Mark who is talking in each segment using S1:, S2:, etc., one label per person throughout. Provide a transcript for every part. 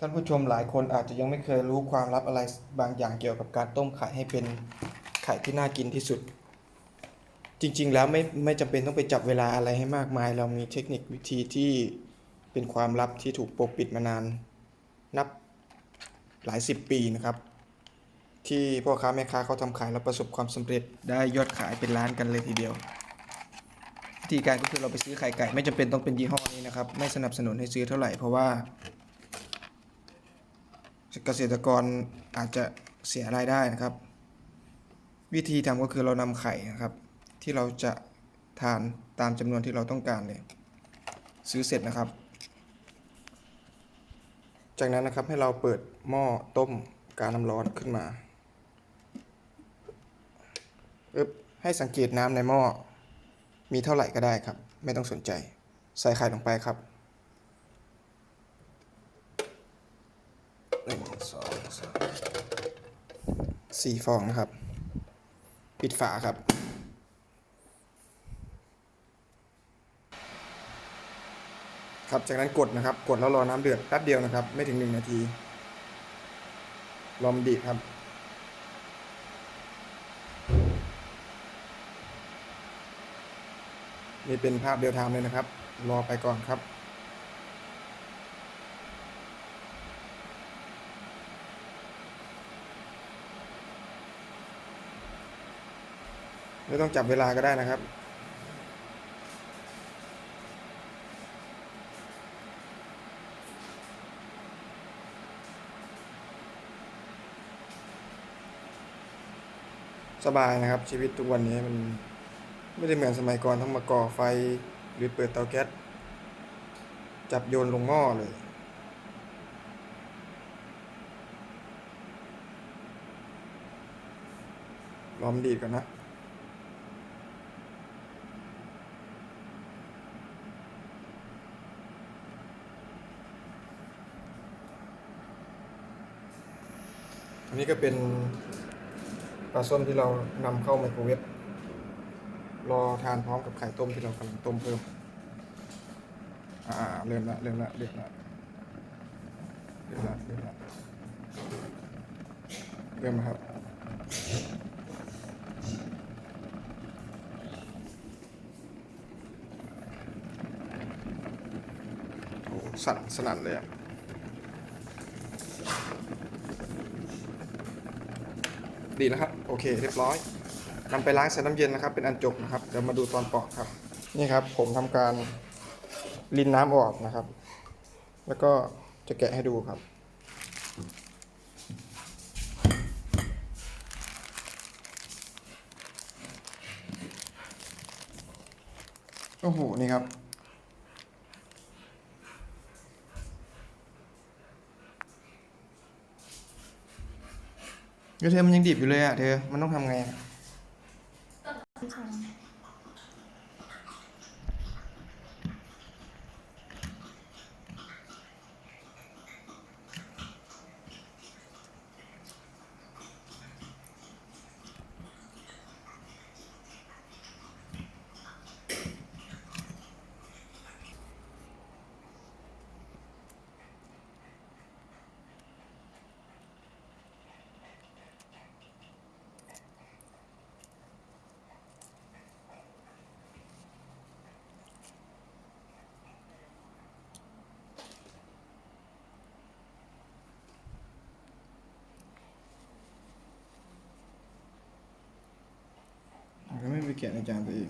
S1: ท่านผู้ชมหลายคนอาจจะยังไม่เคยรู้ความลับอะไรบางอย่างเกี่ยวกับการต้มไข่ให้เป็นไข่ที่น่ากินที่สุด จริง ๆ แล้วไม่ไม่จำเป็นต้องไปจับเวลาอะไรให้มากมาย เรามีเทคนิควิธีที่เป็นความลับที่ถูกปกปิดมานาน นับหลายสิบปีนะครับ ที่พ่อค้าแม่ค้าเขาทำขายแล้วประสบความสำเร็จได้ยอดขายเป็นล้านกันเลยทีเดียววิธีการก็คือเราไปซื้อไข่ไก่ ไม่จำเป็นต้องเป็นยี่ห้อนี้นะครับ ไม่สนับสนุนให้ซื้อเท่าไหร่เพราะว่า เกษตรกรอาจจะเสียรายได้นะครับ วิธีทำก็คือเรานำไข่นะครับ ที่เราจะทานตามจำนวนที่เราต้องการเลยซื้อเสร็จนะครับ จากนั้นนะครับให้เราเปิดหม้อต้มกาน้ำร้อนขึ้นมาปึ๊บให้สังเกตน้ำในหม้อมีเท่าไหร่ก็ได้ครับ ไม่ต้องสนใจ ใส่ไข่ลงไปครับ หนึ่งสองสามสี่ฟองนะครับ ปิดฝาครับ ครับจากนั้นกดนะครับ กดแล้วรอน้ำเดือดแป๊บเดียวนะครับ ไม่ถึงหนึ่งนาทีรอมนดีครับนี่เป็นภาพเดียวทามเลยนะครับ รอไปก่อนครับ ไม่ต้องจับเวลาก็ได้นะครับสบายนะครับชีวิตทุกวันนี้มันไม่ได้เหมือนสมัยก่อนต้องมาก่อไฟหรือเปิดเตาแก๊สจับโยนลงหม้อเลยรอมดีก่อนนะ นี้ก็เป็นปลาส้มที่เรานำเข้าไมโครเวฟรอทานพร้อมกับไข่ต้มที่เรากำลังต้มเพิ่ม อ่าเริ่มละเริ่มละเริ่มละเริ่มละเริ่มละเริ่มละครับ โอ้สั่นสนั่นเลยอะ ดีแล้วครับ โอเค เรียบร้อยนำไปล้างใส่น้ำเย็นนะครับ เป็นอันจบนะครับ เดี๋ยวมาดูตอนปอกครับ นี่ครับ ผมทำการรินน้ำออกนะครับ แล้วก็จะแกะให้ดูครับ โอ้โห นี่ครับ ก็เธอมันยังดิบอยู่เลยอะเธอ มันต้องทำไงอะ ก็ไม่ไปแกะในจานตัวเอง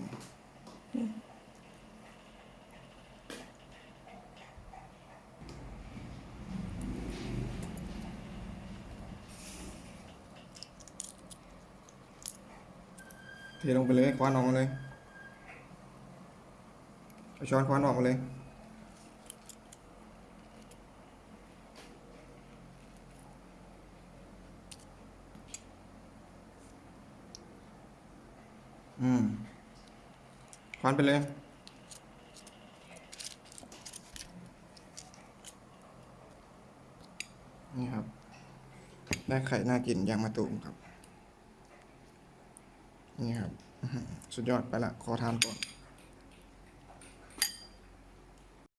S1: เทลงไปเลยคว้านออกมาเลยช้อนคว้านออกมาเลย อืมควันไปเลย นี่ครับ ได้ไข่น่ากินยางมะตูมครับ นี่ครับ สุดยอดไปละ ขอทานก่อน